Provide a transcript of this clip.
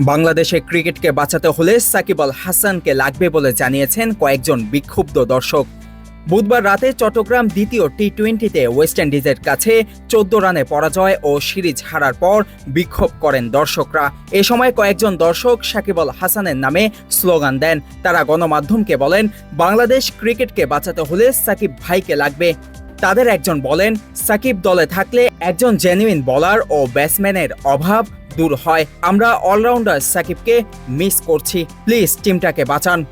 বাংলাদেশে ক্রিকেটকে বাঁচাতে হলে সাকিব আল হাসানকে লাগবে বলে জানিয়েছেন কয়েকজন বিক্ষুব্ধ দর্শক। বুধবার রাতে চট্টগ্রাম দ্বিতীয় টি টোয়েন্টিতে ওয়েস্ট ইন্ডিজের কাছে চোদ্দ রানে পরাজয় ও সিরিজ হারার পর বিক্ষোভ করেন দর্শকরা। এ সময় কয়েকজন দর্শক সাকিব আল হাসানের নামে স্লোগান দেন। তারা গণমাধ্যমকে বলেন, বাংলাদেশ ক্রিকেটকে বাঁচাতে হলে সাকিব ভাইকে লাগবে। তাদের একজন বলেন, সাকিব দলে থাকলে একজন জেনুইন বলার ও ব্যাটসম্যানের অভাব দূর হয়। আমরা অলরাউন্ডার সাকিবকে মিস করছি। প্লিজ টিমটাকে বাঁচান।